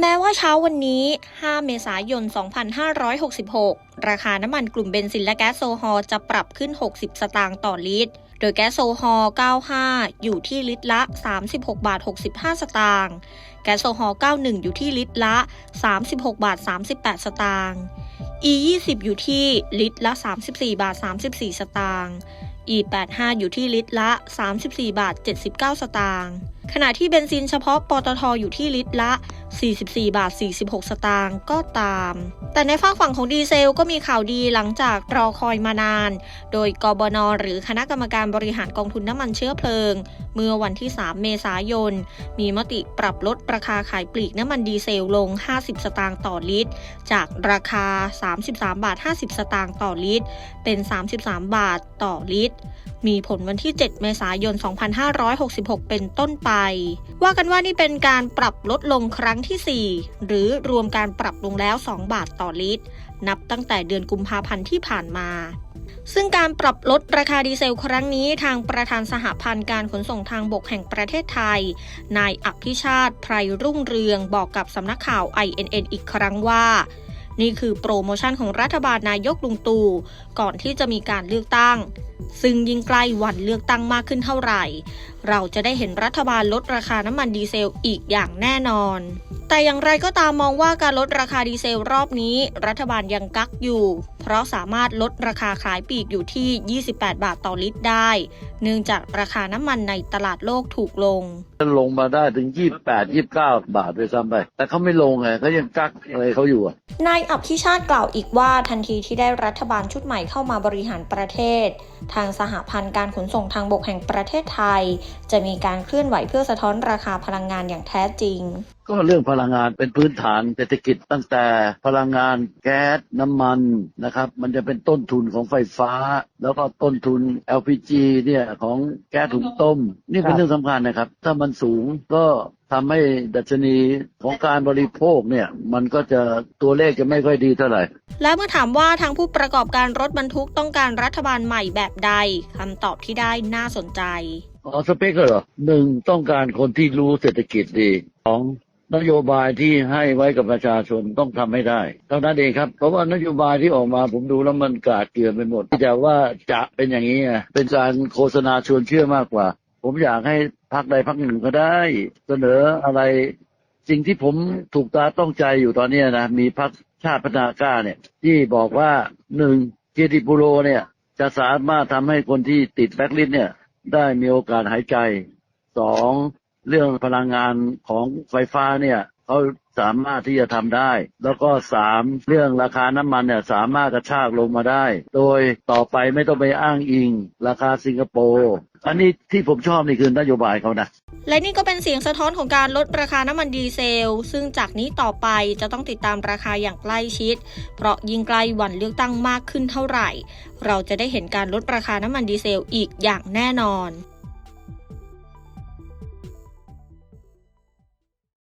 แม้ว่าเช้าวันนี้ 5 เมษายน 2566 ราคาน้ำมันกลุ่มเบนซินและแก๊สโซฮอลจะปรับขึ้น 60 สตางค์ต่อลิตร โดยแก๊สโซฮอล95 อยู่ที่ลิตรละ 36 บาท 65 สตางค์ แก๊สโซฮอล91 อยู่ที่ลิตรละ 36 บาท 38 สตางค์ E 20 อยู่ที่ลิตรละ 34 บาท 34 สตางค์ E 85 อยู่ที่ลิตรละ 34 บาท 79 สตางค์ ขณะที่เบนซินเฉพาะปตทอยู่ที่ลิตรละ 44 บาท 46 สตางค์ก็ตาม แต่ในฝากฝั่งของดีเซลก็มีข่าวดีหลังจากรอคอยมานาน โดยกบน หรือคณะกรรมการบริหารกองทุนน้ำมันเชื้อเพลิง เมื่อวันที่ 3 เมษายน มีมติปรับลดราคาขายปลีกน้ำมันดีเซลลง 50 สตางค์ต่อลิตร จากราคา 33 บาท 50 สตางค์ต่อลิตร เป็น 33 บาทต่อลิตร มีผลวันที่ 7 เมษายน 2566 เป็นต้นไป ว่ากันว่านี่เป็นการปรับลดลงครั้งที่ 4 หรือรวมการปรับลงแล้ว 2 บาทต่อลิตร นับตั้งแต่เดือนกุมภาพันธ์ที่ผ่านมาซึ่งการปรับลดราคาดีเซลครั้งนี้ทางประธานสหพันธ์การขนส่งทางบกแห่งประเทศไทย นายอภิชาติไพรรุ่งเรืองบอกกับสำนักข่าว INN อีกครั้งว่า นี่คือโปรโมชั่นของรัฐบาลนายกลุงตู่ก่อนที่จะมีการเลือกตั้ง ซึ่งยิ่งใกล้วันเลือกตั้งมากขึ้นเท่าไหร่ เราจะได้เห็นรัฐบาลลดราคาน้ำมันดีเซลอีกอย่างแน่นอน แต่อย่างไรก็ตามมองว่าการลดราคาดีเซลรอบนี้ รัฐบาลยังกักอยู่ เพราะสามารถลดราคาขายปลีกอยู่ที่ 28 บาทต่อลิตรได้ เนื่องจากราคาน้ำมันในตลาดโลกถูกลง ลงมาได้ถึงยี่แปดยี่เก้าบาทด้วยซ้ำไป แต่เขาไม่ลงไงเขายังกักอะไรเขาอยู่อะนายอภิชาติกล่าวอีกว่าทันทีที่ได้รัฐบาลชุดใหม่เข้ามาบริหารประเทศ ทางสหพันธ์การขนส่งทางบกแห่งประเทศไทย จะมีการเคลื่อนไหวเพื่อสะท้อนราคาพลังงานอย่างแท้จริงก็เรื่องพลังงานเป็นพื้นฐานเศรษฐกิจตั้งแต่พลังงานแก๊สน้ำมันนะครับ มันจะเป็นต้นทุนของไฟฟ้า แล้วก็ต้นทุน LPG เนี่ยของแก๊สถุงต้ม นี่เป็นเรื่องสำคัญนะครับ ถ้ามันสูงก็ทำให้ดัชนีของการบริโภคเนี่ย มันก็จะตัวเลขจะไม่ค่อยดีเท่าไหร่ และเมื่อถามว่าทางผู้ประกอบการรถบรรทุกต้องการรัฐบาลใหม่แบบใดคำตอบที่ได้น่าสนใจอ๋อสเปคเหรอหนึ่งต้องการคนที่รู้เศรษฐกิจดีสอง นโยบายที่ให้ไว้กับประชาชนต้องทำให้ได้เท่านั้นเองครับเพราะว่านโยบายที่ออกมาผมดูแล้วมันกาดเกลื่อนไปหมดแต่ว่าจะเป็นอย่างนี้ไงเป็นการโฆษณาชวนเชื่อมากกว่า ผมอยากให้พักใดพักหนึ่งก็ได้ เสนออะไรสิ่งที่ผมถูกตาต้องใจอยู่ตอนนี้นะมีพักชาติพัฒนากล้าเนี่ย ที่บอกว่าหนึ่งเจติปุโรเนี่ย จะสามารถทำให้คนที่ติดแบคลิสเนี่ย ได้มีโอกาสหายใจสอง เรื่องพลังงานของไฟฟ้าเนี่ยเขาสามารถที่จะทำได้ แล้วก็สามเรื่องราคาน้ำมันเนี่ยสามารถกระชากลงมาได้ โดยต่อไปไม่ต้องไปอ้างอิง ราคาสิงคโปร์อันนี้ที่ผมชอบนี่คือนโยบายเขานะ และนี่ก็เป็นเสียงสะท้อนของการลดราคาน้ำมันดีเซล ซึ่งจากนี้ต่อไปจะต้องติดตามราคาอย่างใกล้ชิด เพราะยิ่งใกล้วันเลือกตั้งมากขึ้นเท่าไหร่ เราจะได้เห็นการลดราคาน้ำมันดีเซลอีกอย่างแน่นอน